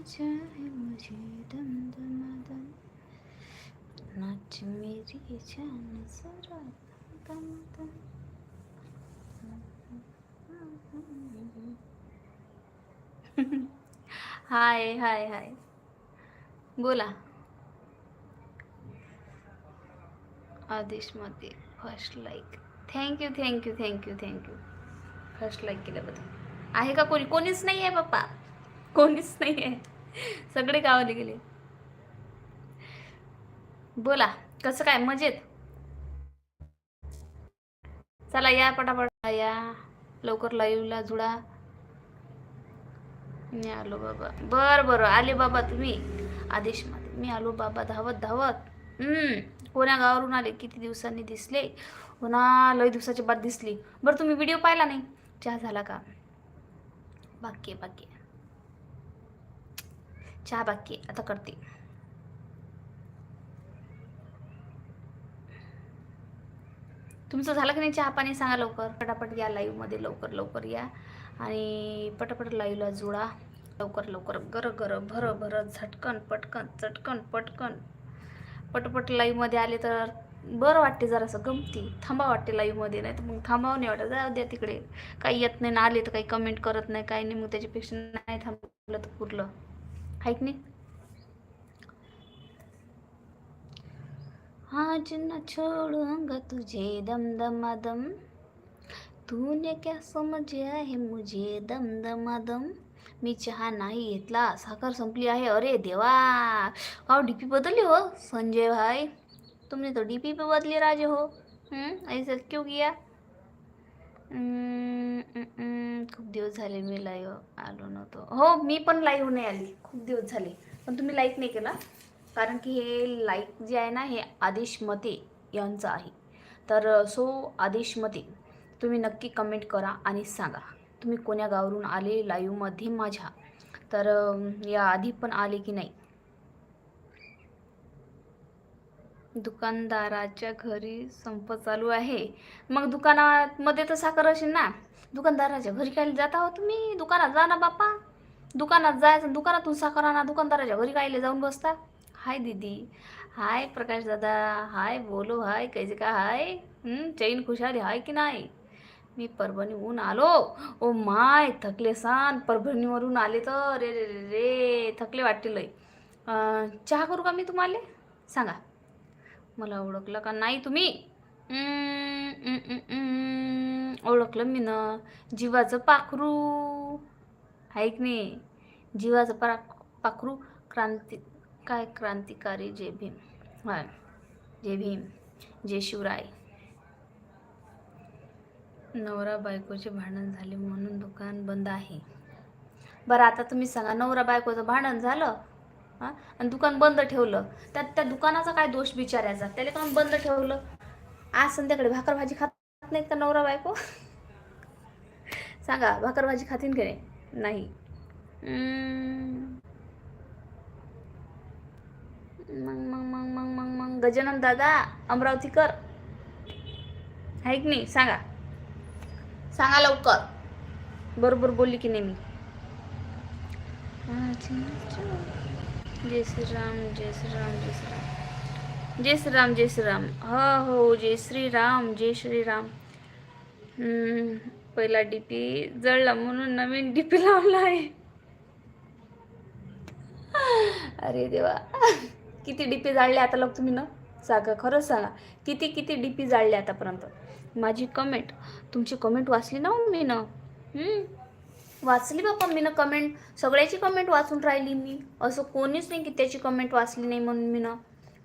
क्या है मुझे दम दम दम नाच मेरी जान जरा दम दम हाय हाय हाय. बोला. आदेशमध्ये first like thank you thank you thank you thank you first like केल्याबद्दल. आहे का कोणी? कोणीच नाही आहे पप्पा. कोणीच नाही आहे सगळे गावाला गेले. बोला कसं काय? मजेत? चला या पटापट. या. लवकर लाईव्हला जुळा. मी आलो बाबा. बर बरं. आले बाबा तुम्ही. आदेशमध्ये मी आलो बाबा धावत धावत. हम्म. कोण्या गावावरून आले? किती दिवसांनी दिसले? पुन्हा लई लय दिवसाच्या बाद दिसली. बरं तुम्ही व्हिडिओ पाहिला नाही? चहा झाला का? बाकी बाकी चहा बाकी आता करते तुमचं झालं की नाही चहा पाणी सांगा लवकर पटापट या लाईव्हमध्ये लवकर लवकर या आणि पटापट लाईव्हला जुळा लवकर लवकर गर गर भर भर झटकन पटकन चटकन पटकन पटपट लाईव्हमध्ये आले तर बरं वाटते जरासं गमती थांबा वाटते लाईव्हमध्ये नाही तर मग थांबावं नाही वाटत जाऊ द्या तिकडे काही येत नाही ना आले तर काही कमेंट करत नाही काही नाही मग त्याच्यापेक्षा नाही थांबलं तर पुरलं आहे की नाही? आज न छोड़ूंगा तुझे दम दमादम तूने क्या समजे है मुझे दम दमादम मी चहा नाही घेतला साखर संपली आहे. अरे देवा! हो डीपी बदलली हो संजय भाई. तुमने तो डी पी पे बदली राजे हो. ऐसा क्यों किया? हम्म, हम्म, हम्म, खूप दिवस झाले मी लाईव्ह आलो नव्हतो. हो मी पण लाईव्ह नाही आली. खूप दिवस झाले. पण तुम्ही लाईक नाही केला. कारण की हे लाईक जे आहे ना हे आदेश मते यांचं आहे. तर सो आदेश मते तुम्ही नक्की कमेंट करा आणि सांगा. तुम्ही कोण्या गावावरून आले लाईव्हमध्ये माझ्या? तर या आधी पण आले की नाही? दुकानदाराच्या घरी संप चालू आहे. मग दुकानामध्ये तर साखर असेल ना? दुकानदाराच्या घरी काय जाता हो तुम्ही? दुकानात जा ना बापा दुकानात जायचं दुकानातून साखर आणा. दुकानदाराच्या घरी कायले जाऊन बसता? हाय दीदी. हाय प्रकाश दादा. हाय बोलो. हाय कैसे का हाय चैन खुशाली. हाय की नाही? मी परभणीहून आलो. ओ माय थकले सान. परभणीवरून आले तर. रे रे रे रे. थकले वाटते लय. चहा करू का मी तुम्हाला? सांगा. मला ओळखलं का नाही तुम्ही? ओळखलं मी ना. जीवाचं पाखरू. आहे की नाही? जीवाचं परा पाखरू क्रांती काय क्रांतिकारी जय भीम. हाय. जय भीम जय शिवराय. नवरा बायकोचे भांडण झाले म्हणून दुकान बंद आहे. बरं आता तुम्ही सांगा नवरा बायकोचं भांडण झालं? हां? आणि दुकान बंद ठेवलं. त्यात त्या दुकानाचा काय दोष विचारायचा त्याला कोण बंद ठेवलं? आज संध्याकाळी भाकर भाजी खात नाहीत का नवरा बायको. सांगा भाकर भाजी खातीन की नाही? नाही. मग मग मग मग मग मग गजानन दादा अमरावती कर. आहे की नाही? सांगा. सांगा लवकर. बरोबर बोलली की नाही मी. जय श्रीराम जय श्रीराम जय श्रीराम. जय श्रीराम जय श्रीराम. हो हो जय श्रीराम जय श्रीराम. पहिला डीपी जळला म्हणून नवीन डीपी लावला आहे. अरे देवा. किती डीपी जाळले आता लोक तुम्ही ना? सांगा खरंच सांगा. किती किती डीपी जाळले आतापर्यंत? माझी कमेंट तुमची कमेंट वाचली ना हो मी ना? वाचली बापा मी ना कमेंट सगळ्याची कमेंट वाचून राहिली मी. असं कोणीच नाही की त्याची कमेंट वाचली नाही म्हणून मी ना?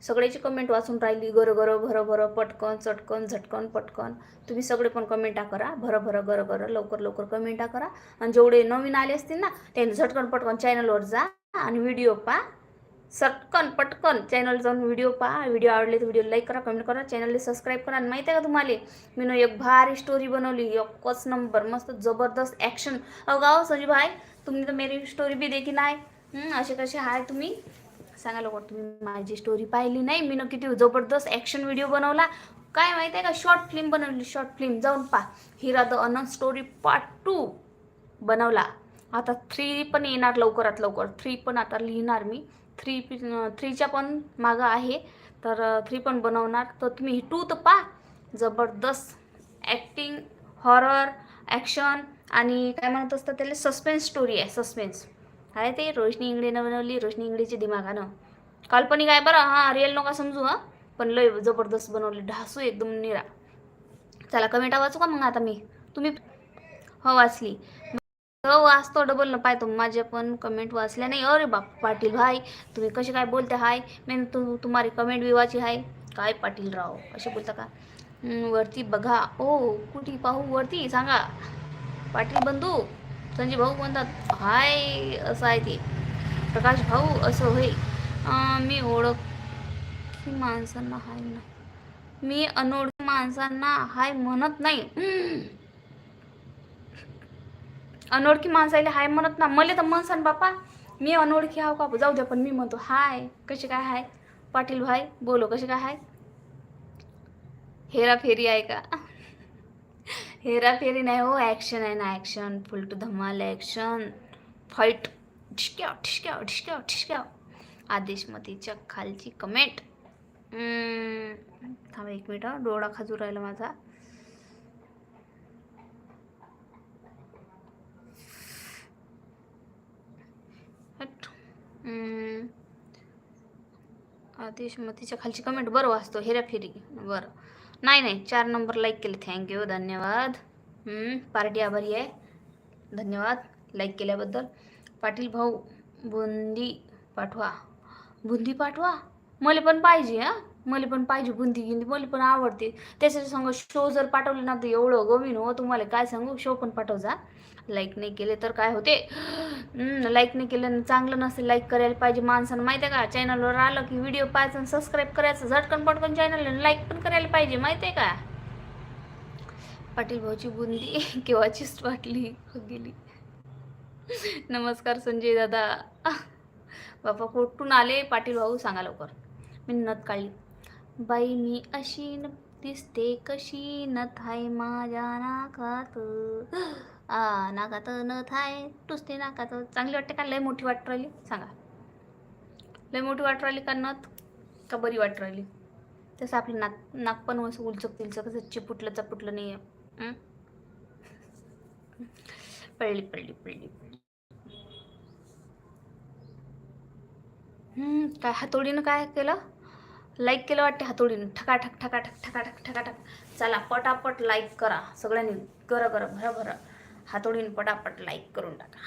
सगळ्याची कमेंट वाचून राहिली. गरं गर भर भर पटकन चटकन झटकन पटकन. तुम्ही सगळे पण कमेंटा करा भर भर गर गर लवकर लवकर कमेंटा करा आणि जेवढे नवीन आले असतील ना त्यांनी झटकन पटकन चॅनलवर जा आणि व्हिडिओ पहा. सटकन पटकन चॅनल जाऊन व्हिडिओ पहा. व्हिडिओ आवडले तर व्हिडिओ लाईक करा कमेंट करा. चॅनलला सबस्क्राईब करा. आणि माहिती आहे का तुम्हाला? मी ना एक भारी स्टोरी बनवली. एकच नंबर मस्त जबरदस्त ॲक्शन अगाव संजीव भाई तुम्ही तर मेरी स्टोरी बी देखी नाही असे कसे हाय तुम्ही? सांगायला लवकर तुम्ही माझी स्टोरी पाहिली नाही. मी न किती जबरदस्त ॲक्शन व्हिडिओ बनवला. काय माहिती आहे का? शॉर्ट फिल्म बनवली शॉर्ट फिल्म जाऊन पा Hira the Anant story part two बनवला. आता थ्री पण येणार लवकरात लवकर. थ्री पण आता लिहिणार मी. थ्री थ्रीच्या पण मागं आहे. तर थ्री पण बनवणार. तर तुम्ही टू तर पा जबरदस्त ॲक्टिंग हॉरर ॲक्शन आणि काय म्हणत असतं त्याला? सस्पेन्स स्टोरी आहे. सस्पेन्स अरे ते रोशनी इंगडेनं बनवली रोशनी इंगळेची दिमागानं काल्पनिक आहे बरं हां रिअल नका समजू हां. पण लय जबरदस्त बनवली ढासू एकदम निरा. चला कमेंटा वाचू का मग आता मी? तुम्ही हो वाचली. हो वाचतो डबल न पाहतो. माझ्या पण कमेंट वाचल्या नाही. अरे बाप पाटील भाई तुम्ही कसे काय बोलते हाय. मेन तू तुम्हारी कमेंट बी वाची हाय. काय पाटील राव असे बोलता का? वरती बघा. ओ कुठे पाहू वरती? सांगा. पाटील बंधू संजय भाऊ म्हणतात हाय असं आहे ते. प्रकाश भाऊ असं होय. मी ओळख माणसांना हाय नाही मी अनोळखी माणसांना हाय म्हणत नाही. अनोळखी माणसाला हाय म्हणत ना. मला तर म्हणसान बापा मी अनोळखी हाव का? जाऊ द्या पण मी म्हणतो हाय कसे काय हाय? पाटील भाई बोलो कसे काय हाय? हेराफेरी आहे का? हेराफेरी नाही हो ॲक्शन आहे ना ॲक्शन फुल टू धमाल ॲक्शन फाईट ठिशक्या ठिशक्याव ठिशक्याव ठिशक्याव आदेशमतीच्या खालची कमेंट थांब एक मिनिट डोळा खाजू राहिला माझा. हट. मतीच्या आदेशमतीच्या खालची कमेंट बरं वाचतो हेराफेरी. बरं. नाही नाही चार नंबर लाईक केले. थँक्यू धन्यवाद. पार्टी आभारी आहे. धन्यवाद लाईक केल्याबद्दल. पाटील भाऊ बुंदी पाठवा. बुंदी पाठवा? मला पण पाहिजे हां? मला पण पाहिजे बुंदी गिंदी मला पण आवडते. त्याच्या संग शो जर पाठवले ना तर एवढं गमीन हो. तुम्हाला काय सांगू? शो पण पाठव जा. लाईक नाही केले तर काय होते? लाईक नाही केलं चांगलं नसेल लाईक करायला पाहिजे माणसानं. माहिती आहे का चॅनलवर आलं की व्हिडिओ पाहायचं आणि सबस्क्राईब करायचं. झटकन पटकन चॅनल लाईक पण करायला पाहिजे. माहिती आहे का? पाटील भाऊची बुंदी केव्हाचीच वाटली? गेली. नमस्कार संजय दादा. बापा कुठून आले? पाटील भाऊ सांगा लवकर. मी नत काढली बाई मी अशी न दिसते कशी नथ आहे माझ्या नाकात. नाकात नथ आहे टुसते नाकात चांगली वाटते का? लय मोठी वाट राहिली. सांगा. लय मोठी वाट राहिली का? नथ का बरी वाट राहिली? तसं आपलं नाक नाक पण असं उलचक तिलचक कसं चिपुटलं चपुटलं नाही आहे. पडली पडली पडली पडली. हम्म, काय हातोडीनं काय केलं? लाईक केलं वाटते हातोडीनं. ठकाठक ठकाठक ठकाठक ठकाठक. चला पटापट लाईक करा. सगळ्यांनी गरं गरं भरा भरा हातोडीनं पटापट लाईक करून टाका.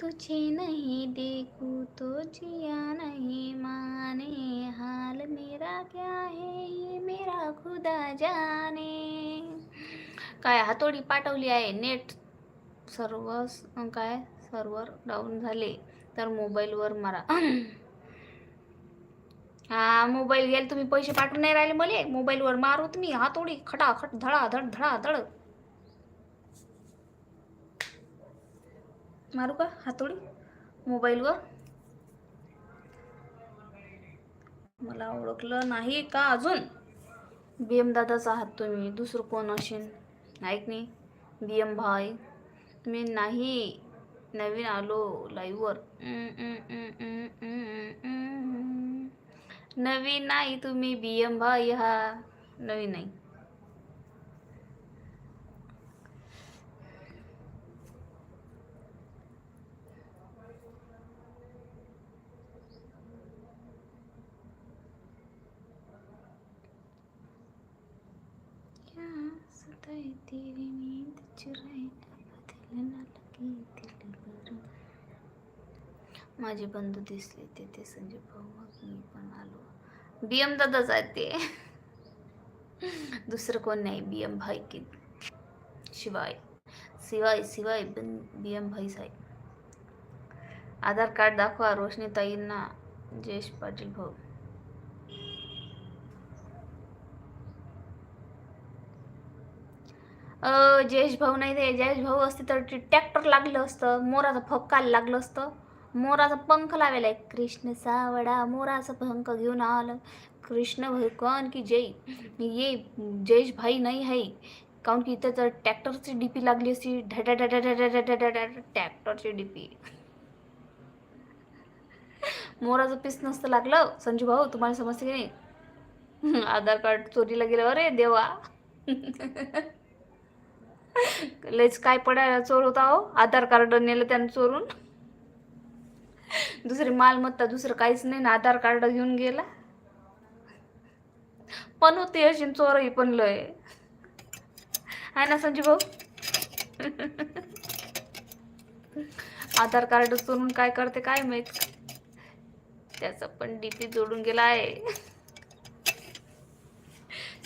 तुझे नहीं देखू तो जिया नहीं माने हाल मेरा क्या है ये मेरा खुदा जाने. काय हातोडी पाठवली आहे? नेट सर्व काय? सर्वर डाऊन झाले तर मोबाईलवर मारा. हा मोबाईल घ्यायला तुम्ही पैसे पाठवून नाही राहिले मला. मोबाईलवर मारू तुम्ही हातोडी खटाखट धडाधड धडाधड. मारू का हातोडी? मोबाईलवर? मला ओळखलं नाही का अजून? बी एम दादाचा आहात तुम्ही दुसरं कोण असेल? ऐक नाही बी एम भाई मी नाही. नवीन आलो लाईव्हवर नवीन नाही तुम्ही बीएम भाई हा. नवीन नाही. माझे बंधू दिसले तेथे संजय भाऊ मग मी पण आलो बी एम दादाच आहे ते दुसरं कोण नाही बी एम भाई की शिवाय. शिवाय शिवाय बी एम भाई साहेब. आधार कार्ड दाखवा रोशनी ताईंना जयेश पाटील भाऊ. जयेश भाऊ नाही ते. जयेश भाऊ असते तर ट्रॅक्टर लागलं असतं मोराचं फक्का लागलं असतं. मोराचा पंख लावेलाय. कृष्ण सावडा मोराचा पंख घेऊन आलं. कृष्ण भगवान की जय. ये जयेश भाई नाही आहे. काऊन की इथं तर ट्रॅक्टरची डीपी लागली असती. ढडा ढडा ट्रॅक्टरची डीपी. मोराचं पीस नसतं लागलं. संजू भाऊ तुम्हाला समजते की नाही? आधार कार्ड चोरीला गेलं अरे देवा. लयच काय पडायला चोर होता हो. आधार कार्ड नेलं त्यानं चोरून. दुसरी मालमत्ता दुसरं काहीच नाही ना. आधार कार्ड घेऊन गेला. पण होते अशी चोरही पण लय. आहे ना संजीव भाऊ? आधार कार्ड चोरून काय करते काय माहीत? त्याचा पण डीपी जोडून गेला आहे.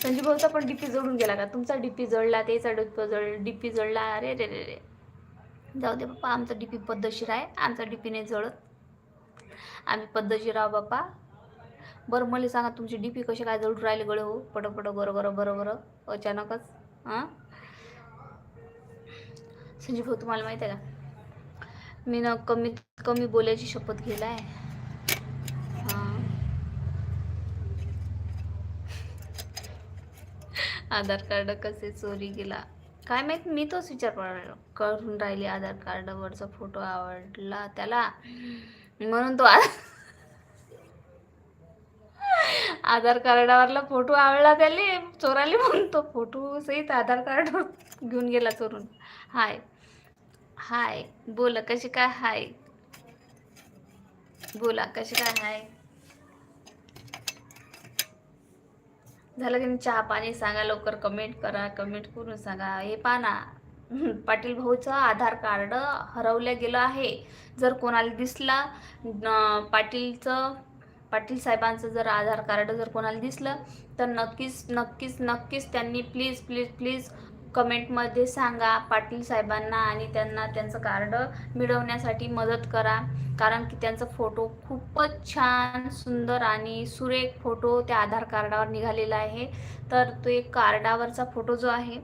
संजीव भाऊचा पण डीपी जोडून गेला का? तुमचा डीपी जळला त्याचा डीपी जळ डीपी जळला. अरे रे रे रे जाऊ दे बाप्पा आमचा डीपी पद्धतशीर आहे. आमचा डीपी नाही जळत. आम्ही पद्धतशीराव बाप्पा. बरं मला सांगा तुमची डी पी कशी काय जळून राहिले गळे हो पटपट बरोबर बरं बरं बरं बरं. अचानकच हां? संजीव भाऊ तुम्हाला माहिती आहे का? मी ना कमीत कमी बोलायची शपथ घेला आहे आधार कार्ड कसे चोरी गेला काय माहीत मी तोच विचार करून राहिली आधार कार्डवरचा फोटो आवडला त्याला. म्हणून तो आधार कार्डावरला फोटो आवडला त्याले चोराले म्हणून तो फोटो सहित आधार कार्ड घेऊन गेला चोरून. हाय. हाय. बोला कशी काय हाय? बोला कशी काय हाय? झालं की चहा पाणी सांगा लवकर कमेंट करा कमेंट करून सांगा. हे पाना पाटील भाऊचं आधार कार्ड हरवलं गेलं आहे. जर कोणाला दिसला पाटीलचं पाटील साहेबांचं जर आधार कार्ड जर कोणाला दिसलं तर नक्कीच नक्कीच नक्कीच त्यांनी प्लीज प्लीज प्लीज कमेंटमध्ये सांगा. पाटील साहेबांना आणि त्यांना त्यांचं कार्ड मिळवण्यासाठी मदत करा. कारण की त्यांचा फोटो खूपच छान सुंदर आणि सुरेख फोटो त्या आधार कार्डावर निघालेला आहे. तर तो एक कार्डावरचा फोटो जो आहे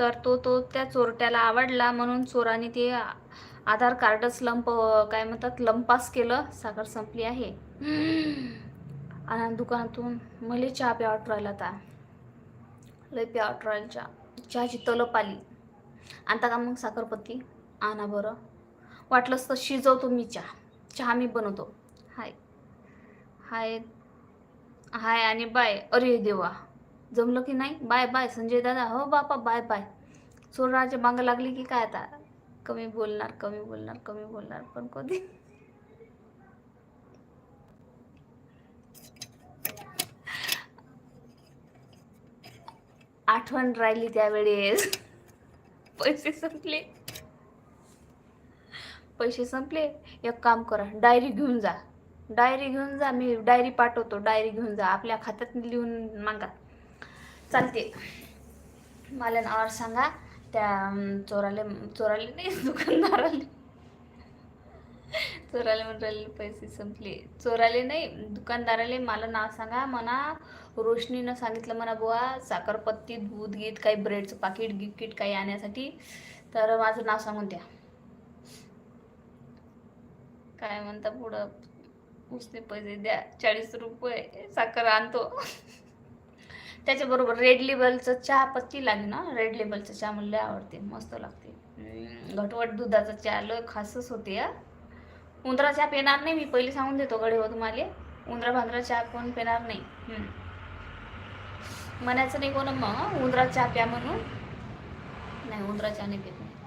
तर तो तो त्या चोरट्याला आवडला. म्हणून चोराने ते आधार कार्डच लंप काय म्हणतात लंपास केलं. साखर संपली आहे. आणि दुकानातून मला चहा प्यावट राहिला आता लय प्यावट राहिला चहा. चहाची तलप आली. आणता का मग साखरपत्ती? आणा बरं. वाटलंच तर शिजवतो मी चहा. चहा मी बनवतो. हाय. हाय. हाय आणि बाय. अरे देवा. जमलं की नाही? बाय बाय संजय दादा. हो बापा बाय बाय. चोराच्या मागं लागली की काय आता? कमी बोलणार कमी बोलणार कमी बोलणार पण कधी? आठवण राहिली त्यावेळेस. पैसे संपले. पैसे संपले. एक काम करा डायरी घेऊन जा. डायरी घेऊन जा मी डायरी पाठवतो. डायरी घेऊन जा. आपल्या खात्यात लिहून मागा. चालते. मला नावावर सांगा त्या चोराले चोराले नाही दुकानदाराले. चोराले म्हणून पैसे संपले. चोराले नाही दुकानदाराले मला नाव सांगा म्हणा रोशनीनं सांगितलं म्हणा बुवा साखरपत्ती दूध गीत काही ब्रेडचं पाकिट गिकिट काही आणण्यासाठी तर माझं नाव सांगून द्या. काय म्हणता पुढं? उसने पैसे द्या चाळीस रुपये साखर आणतो. त्याच्याबरोबर रेड लेबलचं चहा पत्ती लागली ना रेड लेबलचं चहा मला आवडते मस्त लागते. घटवट दुधाचा चहा लय खासच होते या उंदरा चहा पिणार नाही मी पहिले सांगून देतो गडे हो तुम्हाला. उंदरा भांदरा चहा कोण पिणार नाही. म्हणायचं नाही कोण मग उंदरा चहा प्या म्हणून. नाही उंदरा चहा नाही पित नाही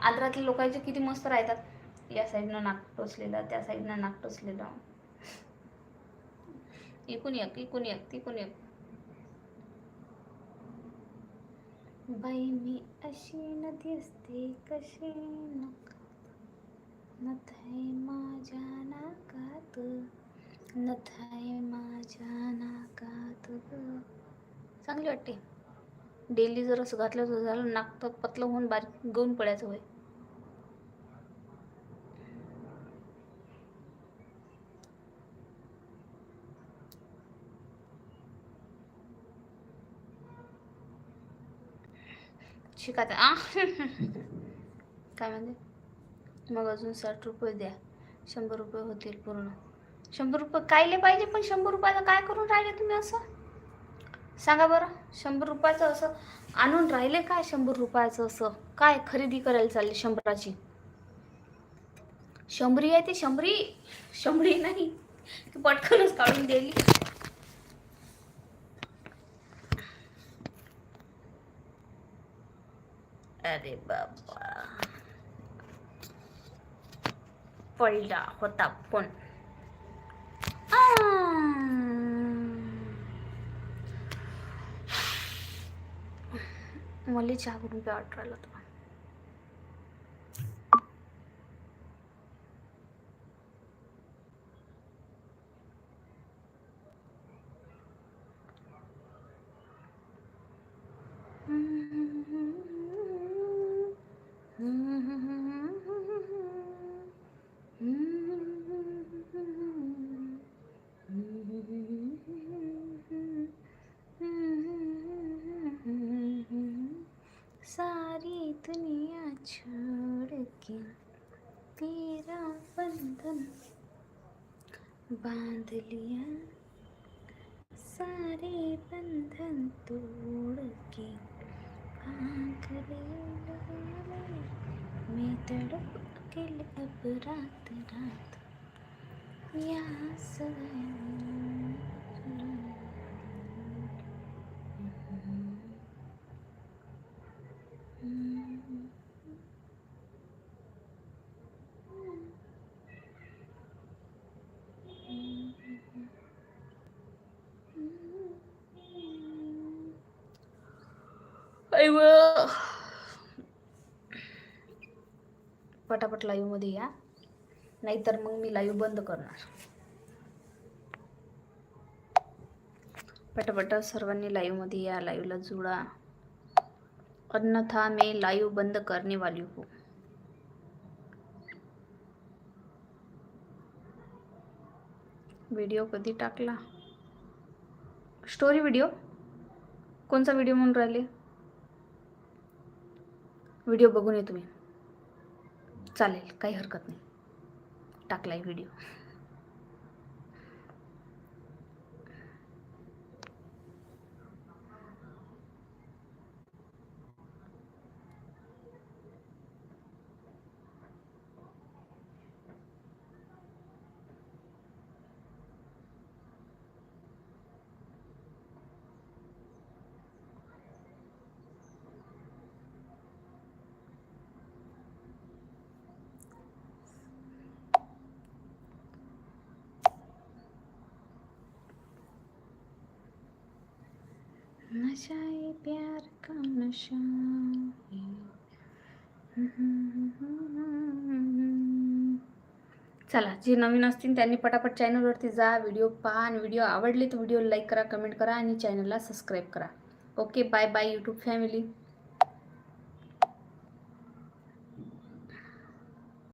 आंध्रातले लोकांचे किती मस्त राहतात. या साईडनं नाक टोचलेलं त्या साईडनं नाक टोचलेलं. एकूण एक एकूण एक एकूण एक. बाई मी अशी नदी असते कशी नथाय माझ्या नाकात. नथाय माझ्या नाकात चांगली वाटते. डेली जर असं घातलं तर झालं नाक तर पतलं होऊन बारीक गळून पडायचं होय शिकायचं आ? काय म्हणते? मग अजून साठ रुपये द्या. शंभर रुपये होतील पूर्ण. शंभर रुपये कायले पाहिजे पण शंभर रुपयाचं काय करून राहिले तुम्ही असं? सांगा बरं. शंभर रुपयाचं असं आणून राहिले काय शंभर रुपयाचं असं? काय खरेदी करायला चालले शंभराची? शंभरी आहे ती शंभरी? शंभरी नाही. पटकनच काढून दिली. अरे बाबा. पडला होता फोन. मला चहा करून काय वाटत होता छोड़ के तेरा बंधन बांध लिया। सारे बंधन तोड़ के आँख ले मैं तड़प के अब रात रात। यहाँ ऐव पटापट लाईव्हमध्ये या. नाहीतर मग मी लाईव्ह बंद करणार. पटापट सर्वांनी लाईव्हमध्ये या. लाईव्हला जुळा. अन्यथा मी लाईव्ह बंद करने वाली हो. हूँ. व्हिडिओ कधी टाकला? स्टोरी व्हिडिओ कोणचा व्हिडिओ म्हणून राहिले? व्हिडिओ बघून ये तुम्ही. चालेल काही हरकत नाही. टाकलाय व्हिडिओ नशा ये प्यार का नशा चला जे नवीन असतील त्यांनी पटापट चॅनलवरती जा व्हिडिओ पहा आणि व्हिडिओ आवडले तर व्हिडिओ लाईक करा कमेंट करा आणि चॅनलला सबस्क्राईब करा. Okay bye bye YouTube family.